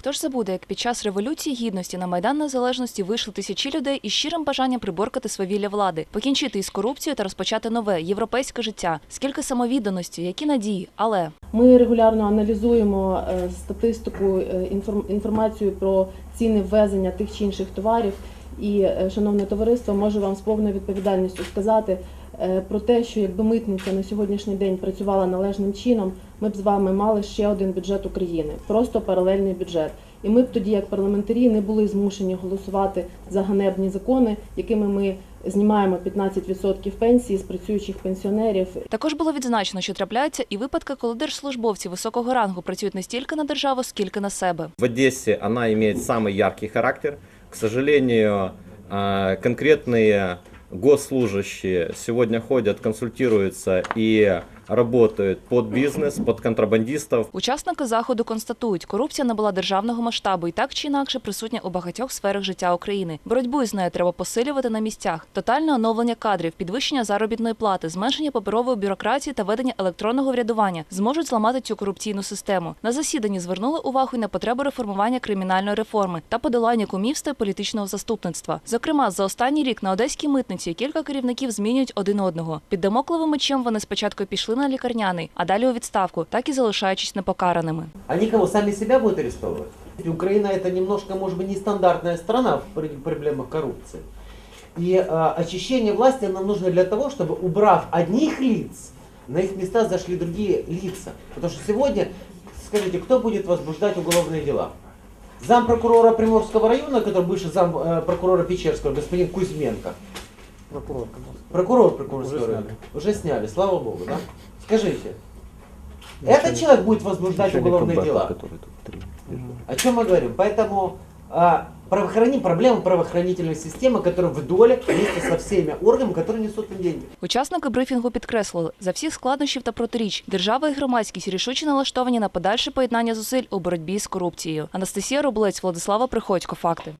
Хто ж забуде, як під час революції гідності на майдан незалежності вийшли тисячі людей із щирим бажанням приборкати свавілля влади, покінчити із корупцією та розпочати нове європейське життя. Скільки самовідданості, які надії, але Ми регулярно аналізуємо е, статистику, е, інформацію про ціни ввезення тих чи інших товарів. І, е, шановне товариство, можу вам з повною відповідальністю сказати про те, що якби митниця на сьогоднішній день працювала належним чином, ми б з вами мали ще один бюджет України, просто паралельний бюджет. І ми б тоді, як парламентарі, не були змушені голосувати за ганебні закони, якими ми знімаємо 15% пенсії з працюючих пенсіонерів також було відзначено, що трапляються і випадки, коли держслужбовці високого рангу працюють не стільки на державу, скільки на себе. В Одессе она имеет самый яркий характер. К сожалению, а, конкретные госслужащие сегодня ходят, консультируются и работают под бизнес, под контрабандистов. Учасники заходу констатують, корупція набула державного масштабу і так чи інакше присутня у багатьох сферах життя України. Боротьбу із нею треба посилювати на місцях. Тотальне оновлення кадрів, підвищення заробітної плати, зменшення паперової бюрократії та ведення електронного врядування зможуть зламати цю корупційну систему. На засіданні звернули увагу й на потребу реформування кримінальної реформи та подолання кумівства політичного заступництва. Зокрема, за останній рік на одеській митниці кілька керівників змінюють один одного. Під дамоклевим мечем вони спочатку пішли на лікарняний, а далі у відставку, так і залишаючись непокараними. Они кого, сами себя будут арестовывать? Украина это немножко, может быть, нестандартная страна в при- проблемах коррупции. И э, очищение власти нам нужно для того, чтобы, убрав одних лиц, на их места зашли другие лица. Потому что сегодня, скажите, кто будет возбуждать уголовные дела? Зам прокурора Приморского района, который бывший зам э, прокурора Печерского, господин Кузьменко. Прокурор. Прокурор Приморского Уже района. сняли. Уже сняли, слава богу, да? Скажите, этот человек будет возбуждать уголовные дела? О чем мы говорим? Поэтому а, правоохраним, проблема правоохранительной системы, которая в доле вместе со всеми органами, которые несут им деньги. Учасники брифінгу підкреслили, за всіх складнощів та протиріч держава і громадськість рішуче налаштовані на подальше поєднання зусиль у боротьбі з корупцією. Анастасія Рублець, Владислава Приходько. Факти.